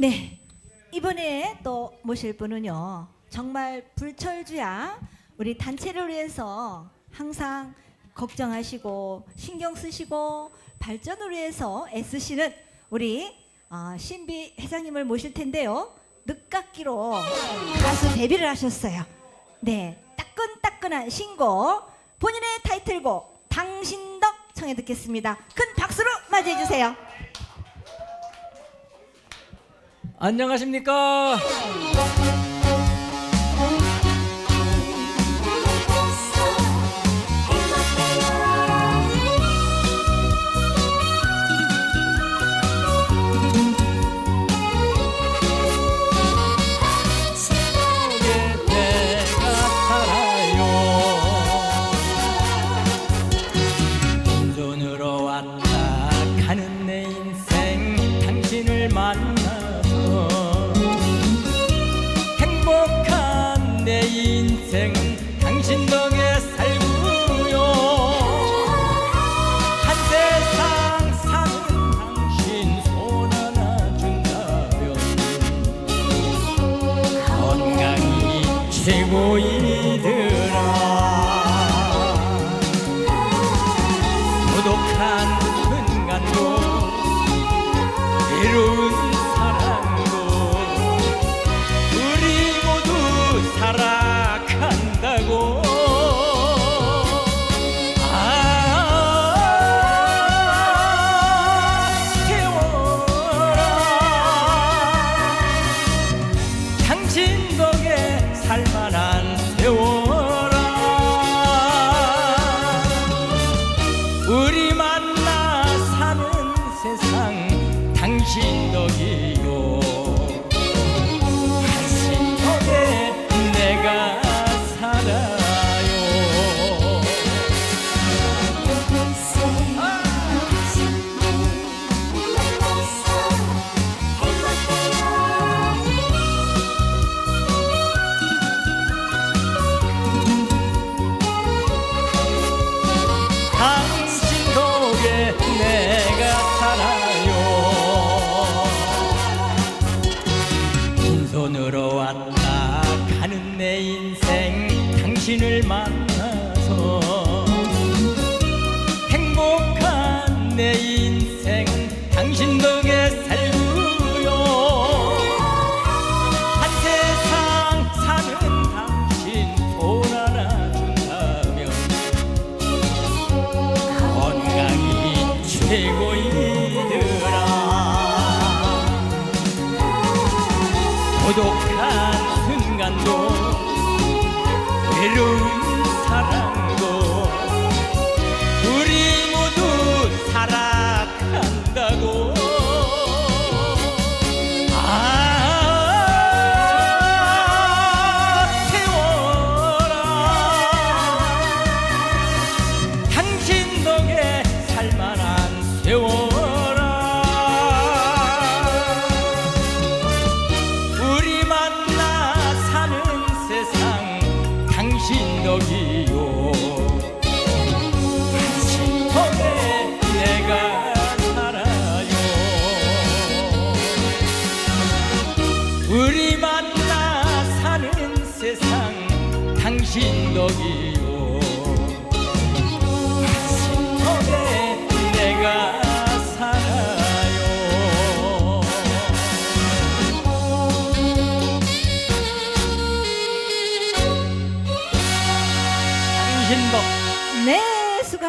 네. 이번에 또 모실 분은요. 정말 불철주야 우리 단체를 위해서 항상 걱정하시고 신경 쓰시고 발전을 위해서 애쓰시는 우리 어, 신비 회장님을 모실 텐데요. 늦깎이로 가수 데뷔를 하셨어요. 네. 따끈따끈한 신곡 본인의 타이틀곡 당신도 청해 듣겠습니다. 큰 박수로 맞이해 주세요. 안녕하십니까? 최고이더라 고독한 순간도 외로 빈손으로 왔다 가는 내 인생 당신을 만나서 행복한 내 인생 당신 덕에 살고요. 한 세상 사는 당신 돈 하나 준다면 건강이 최고이더라. 고독 Herum 우리 만나 사는 세상 당신 덕이요